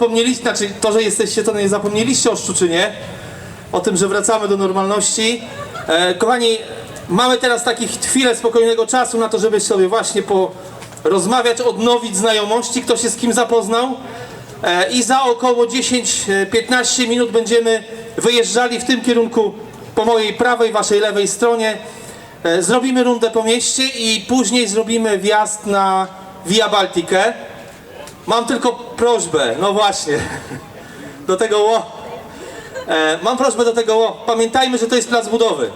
zapomnieliście, znaczy to, że jesteście, to nie zapomnieliście o Szczuczynie, o tym, że wracamy do normalności. E, kochani, mamy teraz takich chwilę spokojnego czasu na to, żeby sobie właśnie porozmawiać, odnowić znajomości, kto się z kim zapoznał. E, I za około 10-15 minut będziemy wyjeżdżali w tym kierunku po mojej prawej, waszej lewej stronie. E, Zrobimy rundę po mieście i później zrobimy wjazd na Via Baltikę. Mam tylko prośbę, no właśnie, do tego ło. E, mam prośbę do tego ło. Pamiętajmy, że to jest plac budowy.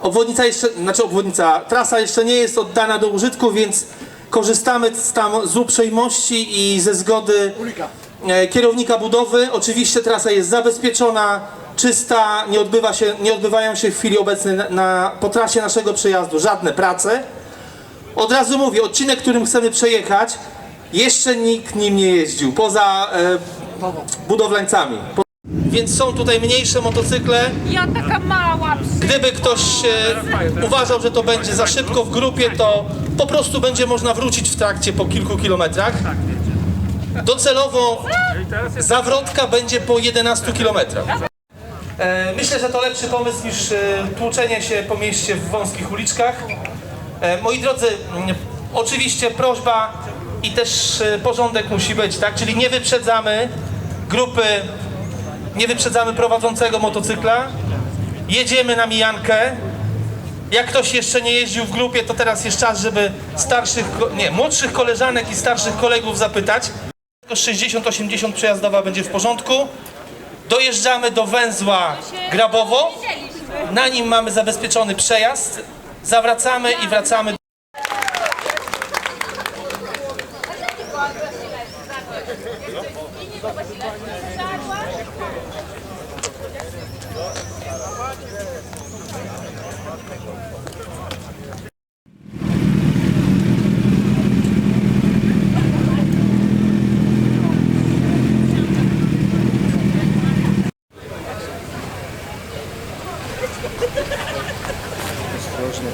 Obwodnica jeszcze, znaczy obwodnica, trasa jeszcze nie jest oddana do użytku, więc korzystamy z, tam z uprzejmości i ze zgody e, kierownika budowy. Oczywiście trasa jest zabezpieczona, czysta, nie, odbywa się, nie odbywają się w chwili obecnej na, na, po trasie naszego przejazdu żadne prace. Od razu mówię, odcinek, którym chcemy przejechać, jeszcze nikt nim nie jeździł, poza e, budowlańcami. Więc są tutaj mniejsze motocykle. Ja taka mała. Gdyby ktoś e, uważał, że to będzie za szybko w grupie, to po prostu będzie można wrócić w trakcie po kilku kilometrach. Docelowo zawrotka będzie po 11 kilometrach. E, Myślę, że to lepszy pomysł niż e, tłuczenie się po mieście w wąskich uliczkach. E, Moi drodzy, oczywiście prośba i też e, porządek musi być, tak? Czyli nie wyprzedzamy grupy, nie wyprzedzamy prowadzącego motocykla. Jedziemy na mijankę. Jak ktoś jeszcze nie jeździł w grupie, to teraz jest czas, żeby starszych, nie, młodszych koleżanek i starszych kolegów zapytać. Tylko 60-80 przejazdowa będzie w porządku. Dojeżdżamy do węzła Grabowo. Na nim mamy zabezpieczony przejazd. Zawracamy i wracamy. Осторожно.